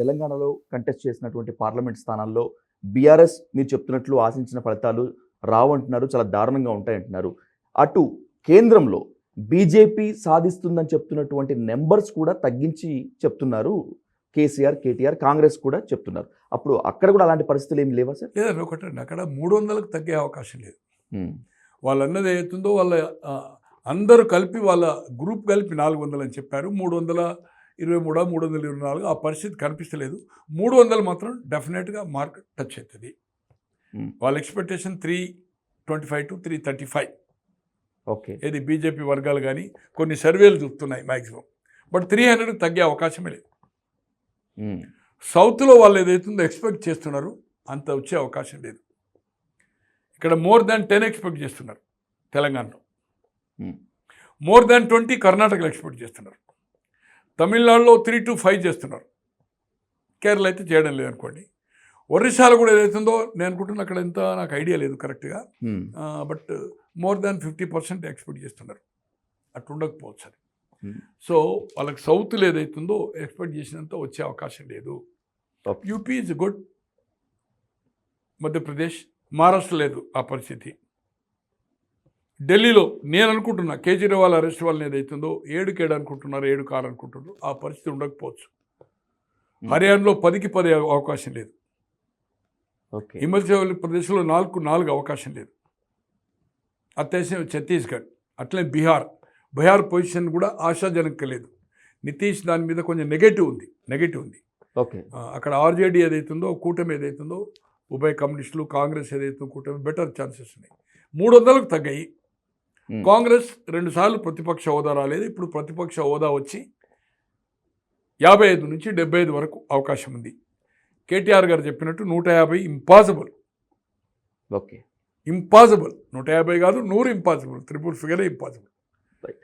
తెలంగాణలో కంటెస్ట్ చేసినటువంటి పార్లమెంట్ స్థానాల్లో బీఆర్ఎస్ మీరు చెప్తున్నట్లు ఆశించిన ఫలితాలు రావంటున్నారు చాలా దారుణంగా ఉంటాయంటున్నారు. అటు కేంద్రంలో బీజేపీ సాధిస్తుందని చెప్తున్నటువంటి నెంబర్స్ కూడా తగ్గించి చెప్తున్నారు. కేసీఆర్ కేటీఆర్ కాంగ్రెస్ కూడా చెప్తున్నారు. అప్పుడు అక్కడ కూడా అలాంటి పరిస్థితులు ఏమి లేవా సార్? లేదండి ఒకటండి. అక్కడ మూడు వందలకు తగ్గే అవకాశం లేదు. వాళ్ళు అన్నది ఏతుందో వాళ్ళ అందరూ కలిపి వాళ్ళ గ్రూప్ కలిపి నాలుగు వందలు అని చెప్పారు. మూడు వందల ఇరవై మూడు మూడు వందల ఇరవై నాలుగు ఆ పరిస్థితి కనిపిస్తలేదు. మూడు వందలు మాత్రం డెఫినెట్గా మార్క్ టచ్ అవుతుంది. వాళ్ళ expectation three twenty five to three thirty five. Okay. ఏది బీజేపీ వర్గాలు కానీ కొన్ని సర్వేలు చూపుతున్నాయి మ్యాక్సిమం బట్ త్రీ హండ్రెడ్ తగ్గే అవకాశమే లేదు. సౌత్లో వాళ్ళు ఏదైతుందో ఎక్స్పెక్ట్ చేస్తున్నారు అంత వచ్చే అవకాశం లేదు. ఇక్కడ మోర్ దాన్ టెన్ ఎక్స్పెక్ట్ చేస్తున్నారు తెలంగాణలో. మోర్ దాన్ ట్వంటీ కర్ణాటకలో ఎక్స్పెక్ట్ చేస్తున్నారు. తమిళనాడులో త్రీ టు ఫైవ్ చేస్తున్నారు. కేరళ అయితే చేయడం లేదనుకోండి ఒరిస్సాలో కూడా ఏదైతుందో నేను అనుకుంటున్నా అక్కడ ఎంత నాకు ఐడియా లేదు కరెక్ట్గా but more than fifty percent expect చేస్తున్నారు. అట్లా ఉండకపోవచ్చు అది. సో వాళ్ళకి సౌత్లో ఏదైతుందో ఎక్స్పెక్ట్ చేసినంత వచ్చే అవకాశం లేదు. UP is good Madhya Pradesh Maharashtra లేదు ఆ పరిస్థితి. ఢిల్లీలో నేను అనుకుంటున్నా కేజ్రీవాల్ అరెస్ట్ వాళ్ళని ఏదైతుందో ఏడుకి ఏడు అనుకుంటున్నారు ఏడు కారు అనుకుంటున్నారు ఆ పరిస్థితి ఉండకపోవచ్చు. హర్యానాలో పదికి పది అవకాశం లేదు. ఓకే. హిమాచల్ ప్రదేశ్లో నాలుగు నాలుగు అవకాశం లేదు. అత్యవసరం ఛత్తీస్గఢ్ అట్లనే బీహార్. బీహార్ పొజిషన్ కూడా ఆశాజనక లేదు. నితీష్ దాని మీద కొంచెం నెగటివ్ ఉంది నెగటివ్ ఉంది. ఓకే. అక్కడ ఆర్జేడీ ఏదైతుందో కూటమి ఏదైతుందో ఉభయ కమ్యూనిస్టులు కాంగ్రెస్ ఏదైతుందో కూటమి బెటర్ ఛాన్సెస్ ఉన్నాయి. మూడు వందలకు తగ్గాయి. కాంగ్రెస్ రెండుసార్లు ప్రతిపక్ష హోదా రాలేదు. ఇప్పుడు ప్రతిపక్ష హోదా వచ్చి యాభై ఐదు నుంచి డెబ్బై ఐదు వరకు అవకాశం ఉంది. కేటీఆర్ గారు చెప్పినట్టు నూట యాభై ఇంపాసిబుల్. ఓకే. ఇంపాసిబుల్. నూట యాభై కాదు నూరు ఇంపాసిబుల్. త్రిపుల్ ఫిగరే ఇంపాసిబుల్.